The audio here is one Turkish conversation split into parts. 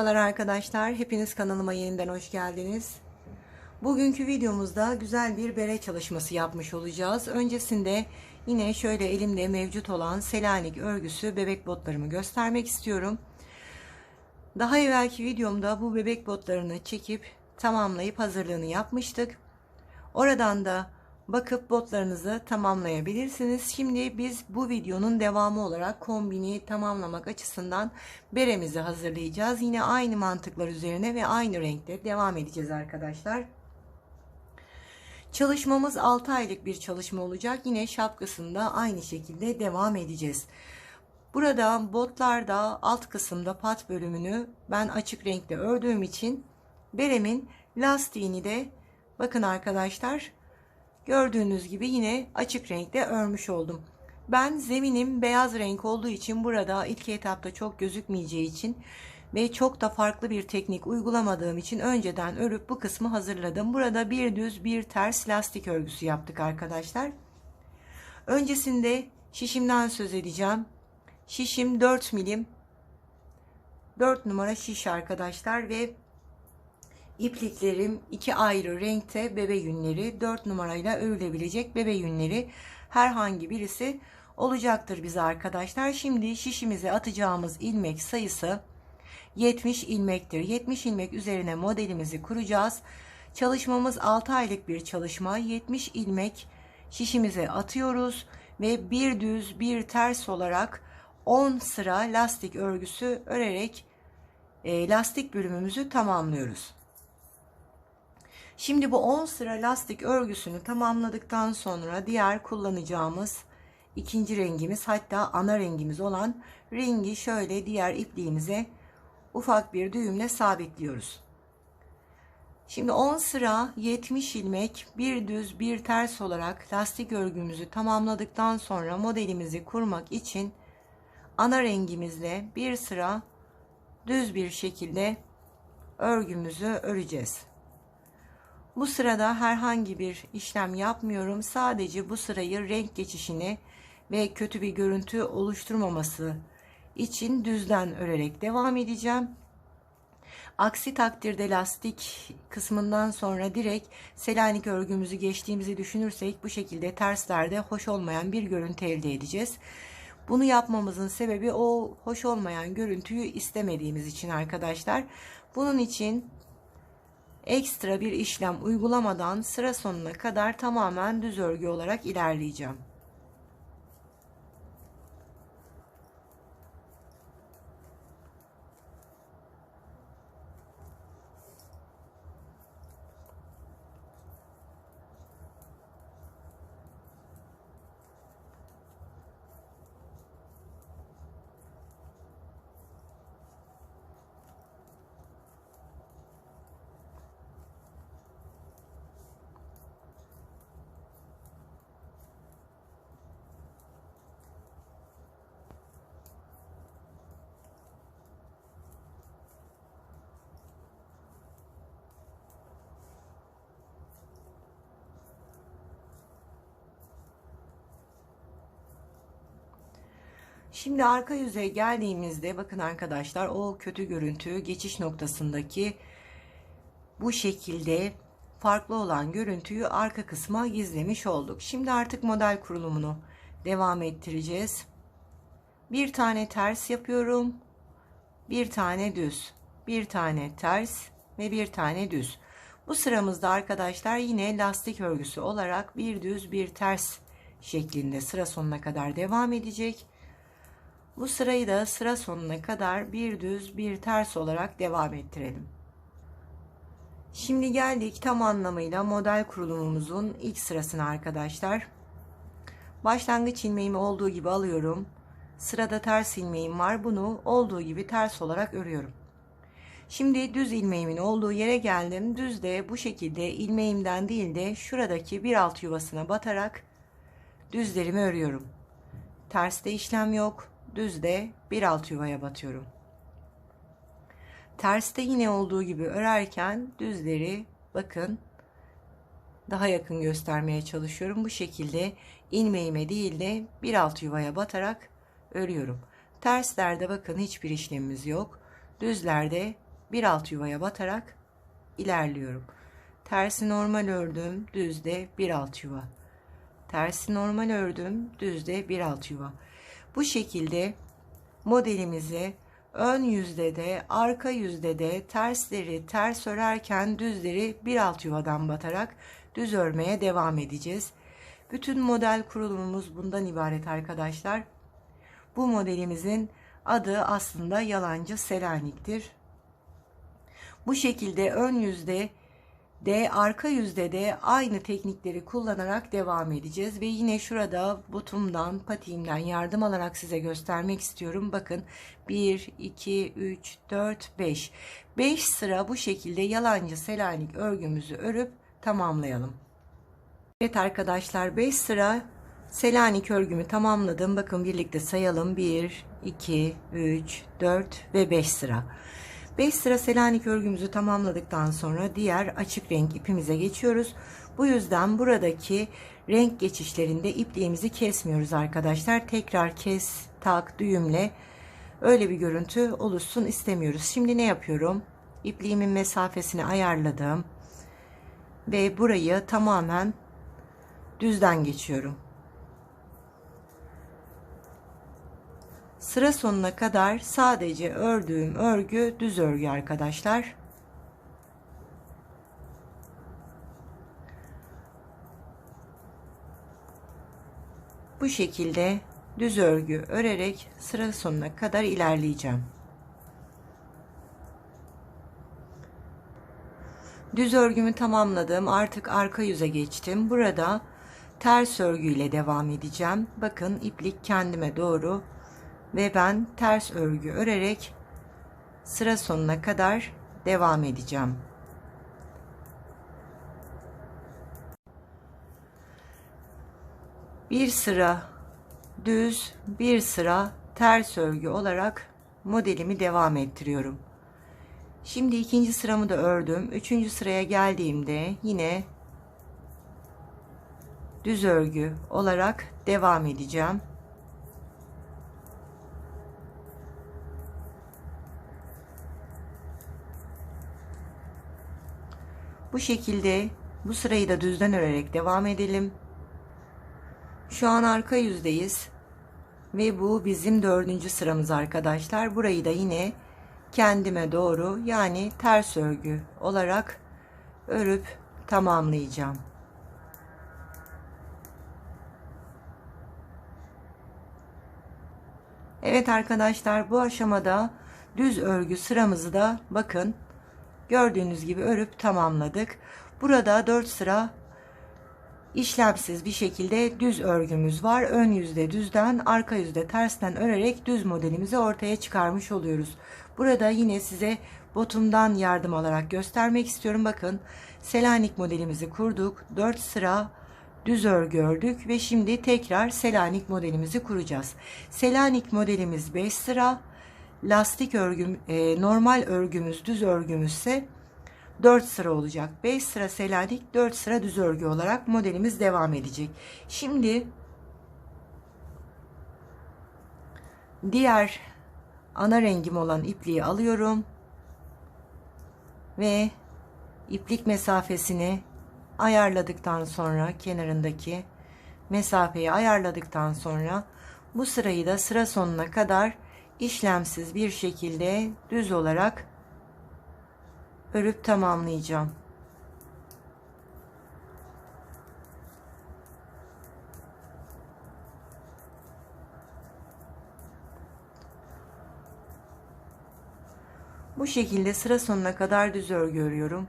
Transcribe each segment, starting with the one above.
Merhabalar arkadaşlar, hepiniz kanalıma yeniden hoş geldiniz. Bugünkü videomuzda güzel bir bere çalışması yapmış olacağız. Öncesinde yine şöyle elimde mevcut olan Selanik örgüsü bebek botlarımı göstermek istiyorum. Daha evvelki videomda bu bebek botlarını çekip tamamlayıp hazırlığını yapmıştık. Oradan da bakıp botlarınızı tamamlayabilirsiniz. Şimdi biz bu videonun devamı olarak kombini tamamlamak açısından beremizi hazırlayacağız. Yine aynı mantıklar üzerine ve aynı renkte devam edeceğiz arkadaşlar. Çalışmamız 6 aylık bir çalışma olacak. Yine şapkasında aynı şekilde devam edeceğiz. Burada botlarda alt kısımda pat bölümünü ben açık renkte ördüğüm için beremin lastiğini de bakın arkadaşlar gördüğünüz gibi yine açık renkte örmüş oldum. Ben zeminim beyaz renk olduğu için burada ilk etapta çok gözükmeyeceği için ve çok da farklı bir teknik uygulamadığım için önceden örüp bu kısmı hazırladım. Burada bir düz bir ters lastik örgüsü yaptık arkadaşlar. Öncesinde şişimden söz edeceğim. Şişim 4 milim 4 numara şiş arkadaşlar ve ipliklerim iki ayrı renkte bebe yünleri 4 numarayla örülebilecek bebe yünleri herhangi birisi olacaktır bize arkadaşlar. Şimdi şişimize atacağımız ilmek sayısı 70 ilmektir. 70 ilmek üzerine modelimizi kuracağız. Çalışmamız 6 aylık bir çalışma. 70 ilmek şişimize atıyoruz ve bir düz bir ters olarak 10 sıra lastik örgüsü örerek e, lastik bölümümüzü tamamlıyoruz. Şimdi bu 10 sıra lastik örgüsünü tamamladıktan sonra diğer kullanacağımız ikinci rengimiz hatta ana rengimiz olan rengi şöyle diğer ipliğimize ufak bir düğümle sabitliyoruz. Şimdi 10 sıra 70 ilmek bir düz bir ters olarak lastik örgümüzü tamamladıktan sonra modelimizi kurmak için ana rengimizle bir sıra düz bir şekilde örgümüzü öreceğiz. Bu sırada herhangi bir işlem yapmıyorum. Sadece bu sırayı renk geçişini ve kötü bir görüntü oluşturmaması için düzden örerek devam edeceğim. Aksi takdirde lastik kısmından sonra direkt Selanik örgümüzü geçtiğimizi düşünürsek bu şekilde terslerde hoş olmayan bir görüntü elde edeceğiz. Bunu yapmamızın sebebi o hoş olmayan görüntüyü istemediğimiz için arkadaşlar. Bunun için ekstra bir işlem uygulamadan sıra sonuna kadar tamamen düz örgü olarak ilerleyeceğim. Şimdi arka yüzeye geldiğimizde bakın arkadaşlar o kötü görüntü geçiş noktasındaki bu şekilde farklı olan görüntüyü arka kısma gizlemiş olduk. Şimdi artık model kurulumunu devam ettireceğiz. Bir tane ters yapıyorum. Bir tane düz. Bir tane ters ve bir tane düz. Bu sıramızda arkadaşlar yine lastik örgüsü olarak bir düz bir ters şeklinde sıra sonuna kadar devam edecek. Bu sırayı da sıra sonuna kadar bir düz bir ters olarak devam ettirelim. Şimdi geldik tam anlamıyla model kurulumumuzun ilk sırasına arkadaşlar. Başlangıç ilmeğimi olduğu gibi alıyorum. Sırada ters ilmeğim var. Bunu olduğu gibi ters olarak örüyorum. Şimdi düz ilmeğimin olduğu yere geldim. Düzde bu şekilde ilmeğimden değil de şuradaki bir alt yuvasına batarak düzlerimi örüyorum. Terste işlem yok düzde bir alt yuvaya batıyorum. Terste yine olduğu gibi örerken düzleri bakın daha yakın göstermeye çalışıyorum. Bu şekilde ilmeğime değil de bir alt yuvaya batarak örüyorum. Terslerde bakın hiçbir işlemimiz yok. Düzlerde bir alt yuvaya batarak ilerliyorum. Tersi normal ördüm, düzde bir alt yuva. Tersi normal ördüm, düzde bir alt yuva. Bu şekilde modelimizi ön yüzde de arka yüzde de tersleri ters örerken düzleri bir alt yuvadan batarak düz örmeye devam edeceğiz. Bütün model kurulumumuz bundan ibaret arkadaşlar. Bu modelimizin adı aslında yalancı Selanik'tir. Bu şekilde ön yüzde de arka yüzde de aynı teknikleri kullanarak devam edeceğiz ve yine şurada butumdan patiğimden yardım alarak size göstermek istiyorum. Bakın 1 2 3 4 5 5 sıra bu şekilde yalancı Selanik örgümüzü örüp tamamlayalım. Evet arkadaşlar 5 sıra Selanik örgümü tamamladım. Bakın birlikte sayalım. 1, 2, 3, 4 ve 5 sıra. 5 sıra Selanik örgümüzü tamamladıktan sonra diğer açık renk ipimize geçiyoruz. Bu yüzden buradaki renk geçişlerinde ipliğimizi kesmiyoruz arkadaşlar. Tekrar kes, tak, düğümle öyle bir görüntü oluşsun istemiyoruz. Şimdi ne yapıyorum? İpliğimin mesafesini ayarladım. Ve burayı tamamen düzden geçiyorum. Sıra sonuna kadar sadece ördüğüm örgü düz örgü arkadaşlar. Bu şekilde düz örgü örerek sıra sonuna kadar ilerleyeceğim. Düz örgümü tamamladım. Artık arka yüze geçtim. Burada ters örgüyle devam edeceğim. Bakın iplik kendime doğru ve ben ters örgü örerek sıra sonuna kadar devam edeceğim. Bir sıra düz, bir sıra ters örgü olarak modelimi devam ettiriyorum. Şimdi ikinci sıramı da ördüm. Üçüncü sıraya geldiğimde yine düz örgü olarak devam edeceğim. Bu şekilde bu sırayı da düzden örerek devam edelim. Şu an arka yüzdeyiz. Ve bu bizim dördüncü sıramız arkadaşlar. Burayı da yine kendime doğru yani ters örgü olarak örüp tamamlayacağım. Evet arkadaşlar bu aşamada düz örgü sıramızı da bakın gördüğünüz gibi örüp tamamladık. Burada 4 sıra işlemsiz bir şekilde düz örgümüz var. Ön yüzde düzden, arka yüzde tersten örerek düz modelimizi ortaya çıkarmış oluyoruz. Burada yine size botumdan yardım alarak göstermek istiyorum. Bakın Selanik modelimizi kurduk. 4 sıra düz örgü ördük ve şimdi tekrar Selanik modelimizi kuracağız. Selanik modelimiz 5 sıra. Lastik örgüm, e, normal örgümüz, düz örgümüz ise 4 sıra olacak. 5 sıra Selanik, 4 sıra düz örgü olarak modelimiz devam edecek. Şimdi diğer ana rengim olan ipliği alıyorum ve iplik mesafesini ayarladıktan sonra kenarındaki mesafeyi ayarladıktan sonra bu sırayı da sıra sonuna kadar işlemsiz bir şekilde düz olarak örüp tamamlayacağım. Bu şekilde sıra sonuna kadar düz örgü örüyorum.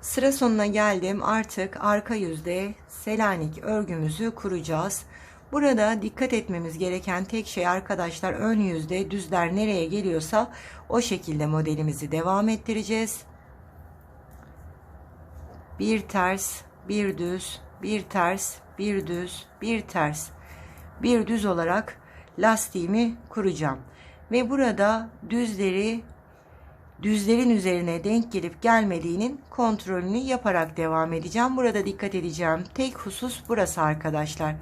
Sıra sonuna geldim. Artık arka yüzde Selanik örgümüzü kuracağız. Burada dikkat etmemiz gereken tek şey arkadaşlar ön yüzde düzler nereye geliyorsa o şekilde modelimizi devam ettireceğiz. Bir ters, bir düz, bir ters, bir düz, bir ters, bir düz olarak lastiğimi kuracağım. Ve burada düzleri düzlerin üzerine denk gelip gelmediğinin kontrolünü yaparak devam edeceğim. Burada dikkat edeceğim tek husus burası arkadaşlar.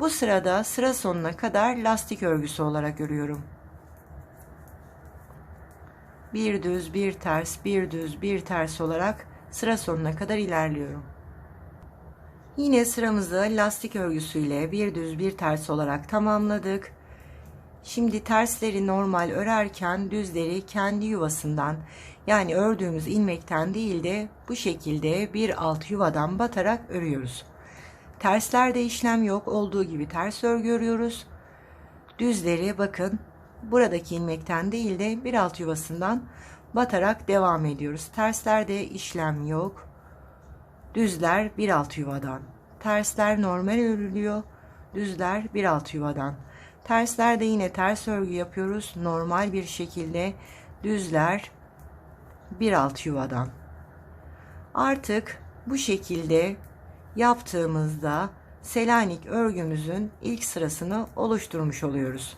Bu sırada sıra sonuna kadar lastik örgüsü olarak örüyorum. bir düz bir ters bir düz bir ters olarak sıra sonuna kadar ilerliyorum. Yine sıramızı lastik örgüsüyle bir düz bir ters olarak tamamladık. Şimdi tersleri normal örerken düzleri kendi yuvasından yani ördüğümüz ilmekten değil de bu şekilde bir alt yuvadan batarak örüyoruz. Terslerde işlem yok olduğu gibi ters örgü örüyoruz. Düzleri bakın buradaki ilmekten değil de bir alt yuvasından batarak devam ediyoruz. Terslerde işlem yok. Düzler bir alt yuvadan. Tersler normal örülüyor. Düzler bir alt yuvadan. Terslerde yine ters örgü yapıyoruz. Normal bir şekilde düzler bir alt yuvadan. Artık bu şekilde yaptığımızda Selanik örgümüzün ilk sırasını oluşturmuş oluyoruz.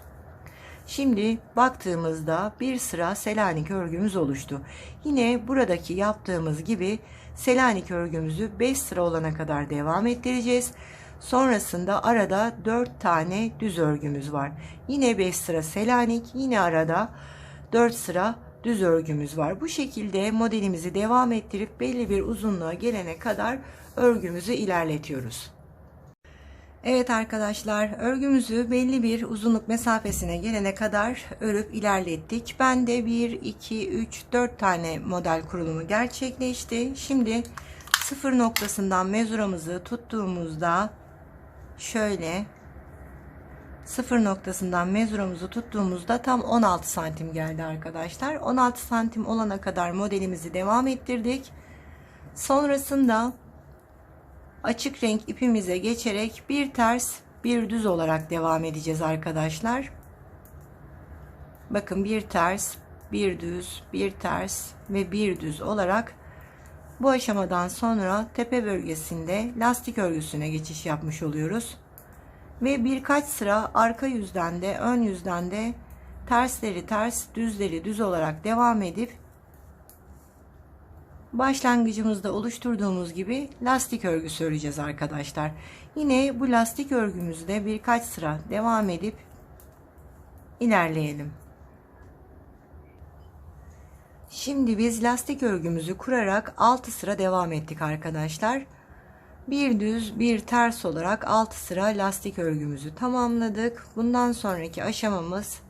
Şimdi baktığımızda bir sıra Selanik örgümüz oluştu. Yine buradaki yaptığımız gibi Selanik örgümüzü 5 sıra olana kadar devam ettireceğiz. Sonrasında arada 4 tane düz örgümüz var. Yine 5 sıra Selanik, yine arada 4 sıra düz örgümüz var. Bu şekilde modelimizi devam ettirip belli bir uzunluğa gelene kadar örgümüzü ilerletiyoruz. Evet arkadaşlar örgümüzü belli bir uzunluk mesafesine gelene kadar örüp ilerlettik. Ben de 1, 2, 3, 4 tane model kurulumu gerçekleşti. Şimdi sıfır noktasından mezuramızı tuttuğumuzda şöyle sıfır noktasından mezuramızı tuttuğumuzda tam 16 santim geldi arkadaşlar. 16 santim olana kadar modelimizi devam ettirdik. Sonrasında açık renk ipimize geçerek bir ters bir düz olarak devam edeceğiz arkadaşlar. Bakın bir ters bir düz bir ters ve bir düz olarak bu aşamadan sonra tepe bölgesinde lastik örgüsüne geçiş yapmış oluyoruz. Ve birkaç sıra arka yüzden de ön yüzden de tersleri ters düzleri düz olarak devam edip başlangıcımızda oluşturduğumuz gibi lastik örgüsü öreceğiz arkadaşlar. Yine bu lastik örgümüzde birkaç sıra devam edip ilerleyelim. Şimdi biz lastik örgümüzü kurarak 6 sıra devam ettik arkadaşlar. Bir düz bir ters olarak 6 sıra lastik örgümüzü tamamladık. Bundan sonraki aşamamız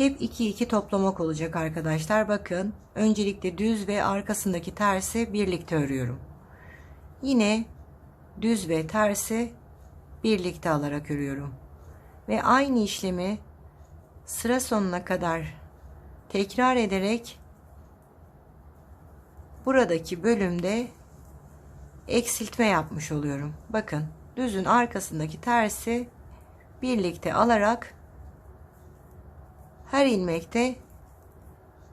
hep 2 2 toplamak olacak arkadaşlar. Bakın öncelikle düz ve arkasındaki tersi birlikte örüyorum. Yine düz ve tersi birlikte alarak örüyorum. Ve aynı işlemi sıra sonuna kadar tekrar ederek buradaki bölümde eksiltme yapmış oluyorum. Bakın düzün arkasındaki tersi birlikte alarak her ilmekte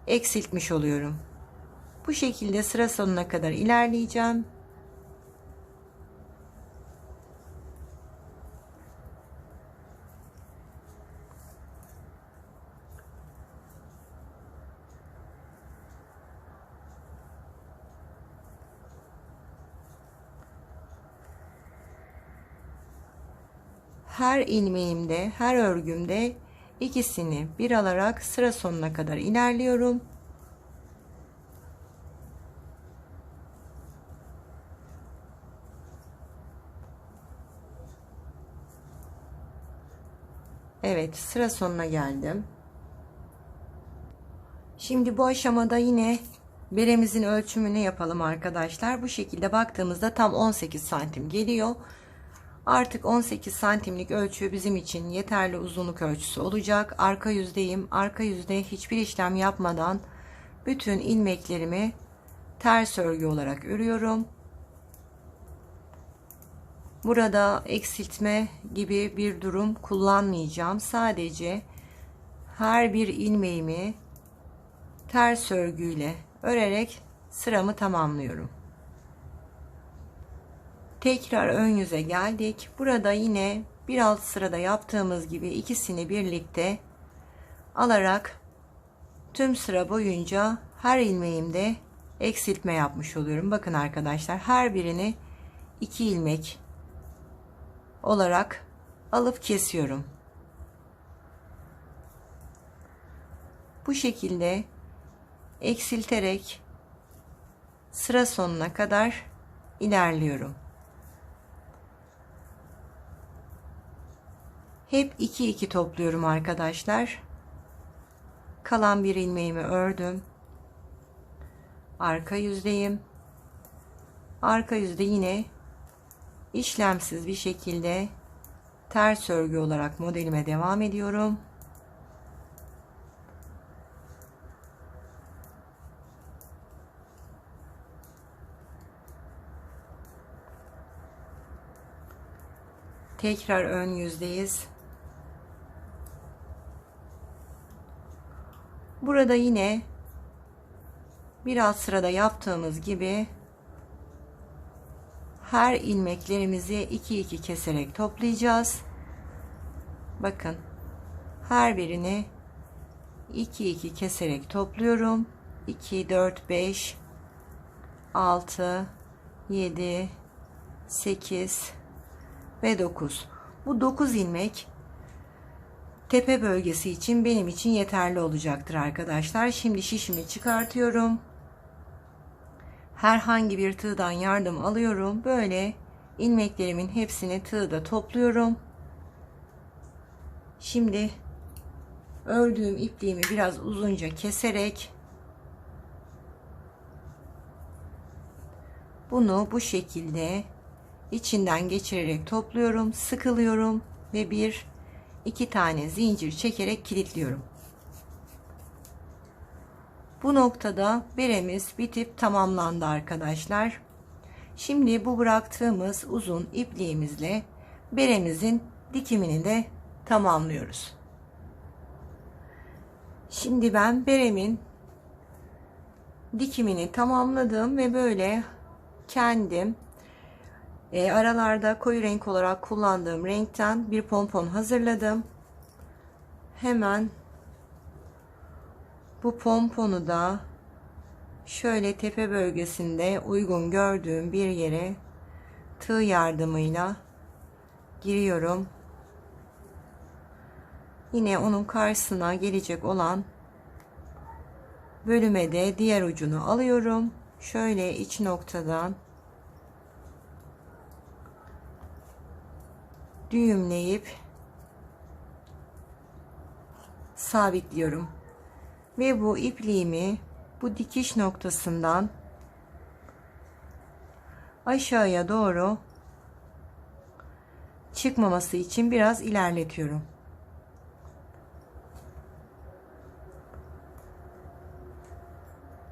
eksiltmiş oluyorum. Bu şekilde sıra sonuna kadar ilerleyeceğim. Her ilmeğimde, her örgümde ikisini bir alarak sıra sonuna kadar ilerliyorum. Evet sıra sonuna geldim. Şimdi bu aşamada yine beremizin ölçümünü yapalım arkadaşlar. Bu şekilde baktığımızda tam 18 santim geliyor. Artık 18 santimlik ölçü bizim için yeterli uzunluk ölçüsü olacak. Arka yüzdeyim. Arka yüzde hiçbir işlem yapmadan bütün ilmeklerimi ters örgü olarak örüyorum. Burada eksiltme gibi bir durum kullanmayacağım. Sadece her bir ilmeğimi ters örgüyle örerek sıramı tamamlıyorum. Tekrar ön yüze geldik. Burada yine bir alt sırada yaptığımız gibi ikisini birlikte alarak tüm sıra boyunca her ilmeğimde eksiltme yapmış oluyorum. Bakın arkadaşlar her birini iki ilmek olarak alıp kesiyorum. Bu şekilde eksilterek sıra sonuna kadar ilerliyorum. Hep 2 2 topluyorum arkadaşlar. Kalan bir ilmeğimi ördüm. Arka yüzdeyim. Arka yüzde yine işlemsiz bir şekilde ters örgü olarak modelime devam ediyorum. Tekrar ön yüzdeyiz. Burada yine biraz sırada yaptığımız gibi her ilmeklerimizi 2 2 keserek toplayacağız. Bakın her birini 2 2 keserek topluyorum. 2 4 5 6 7 8 ve 9. Bu 9 ilmek tepe bölgesi için benim için yeterli olacaktır arkadaşlar. Şimdi şişimi çıkartıyorum. Herhangi bir tığdan yardım alıyorum. Böyle ilmeklerimin hepsini tığda topluyorum. Şimdi ördüğüm ipliğimi biraz uzunca keserek bunu bu şekilde içinden geçirerek topluyorum, sıkılıyorum ve bir iki tane zincir çekerek kilitliyorum. Bu noktada beremiz bitip tamamlandı arkadaşlar. Şimdi bu bıraktığımız uzun ipliğimizle beremizin dikimini de tamamlıyoruz. Şimdi ben beremin dikimini tamamladım ve böyle kendim e, aralarda koyu renk olarak kullandığım renkten bir pompon hazırladım. Hemen bu pomponu da şöyle tepe bölgesinde uygun gördüğüm bir yere tığ yardımıyla giriyorum. Yine onun karşısına gelecek olan bölüme de diğer ucunu alıyorum. Şöyle iç noktadan düğümleyip sabitliyorum. Ve bu ipliğimi bu dikiş noktasından aşağıya doğru çıkmaması için biraz ilerletiyorum.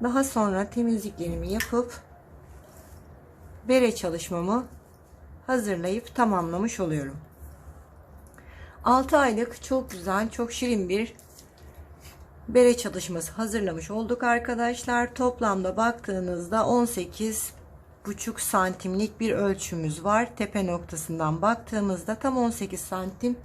Daha sonra temizliklerimi yapıp bere çalışmamı hazırlayıp tamamlamış oluyorum. 6 aylık çok güzel, çok şirin bir bere çalışması hazırlamış olduk arkadaşlar. Toplamda baktığınızda 18 buçuk santimlik bir ölçümüz var. Tepe noktasından baktığımızda tam 18 santim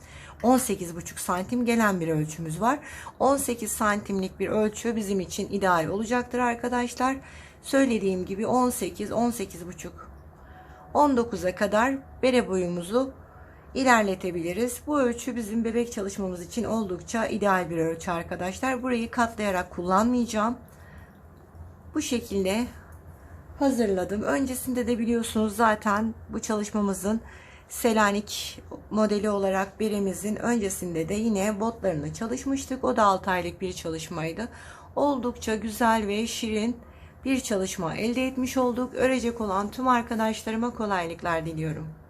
18 buçuk santim gelen bir ölçümüz var. 18 santimlik bir ölçü bizim için ideal olacaktır arkadaşlar. Söylediğim gibi 18 18 buçuk 19'a kadar bere boyumuzu ilerletebiliriz. Bu ölçü bizim bebek çalışmamız için oldukça ideal bir ölçü arkadaşlar. Burayı katlayarak kullanmayacağım. Bu şekilde hazırladım. Öncesinde de biliyorsunuz zaten bu çalışmamızın Selanik modeli olarak biremizin öncesinde de yine botlarını çalışmıştık. O da 6 aylık bir çalışmaydı. Oldukça güzel ve şirin bir çalışma elde etmiş olduk. Örecek olan tüm arkadaşlarıma kolaylıklar diliyorum.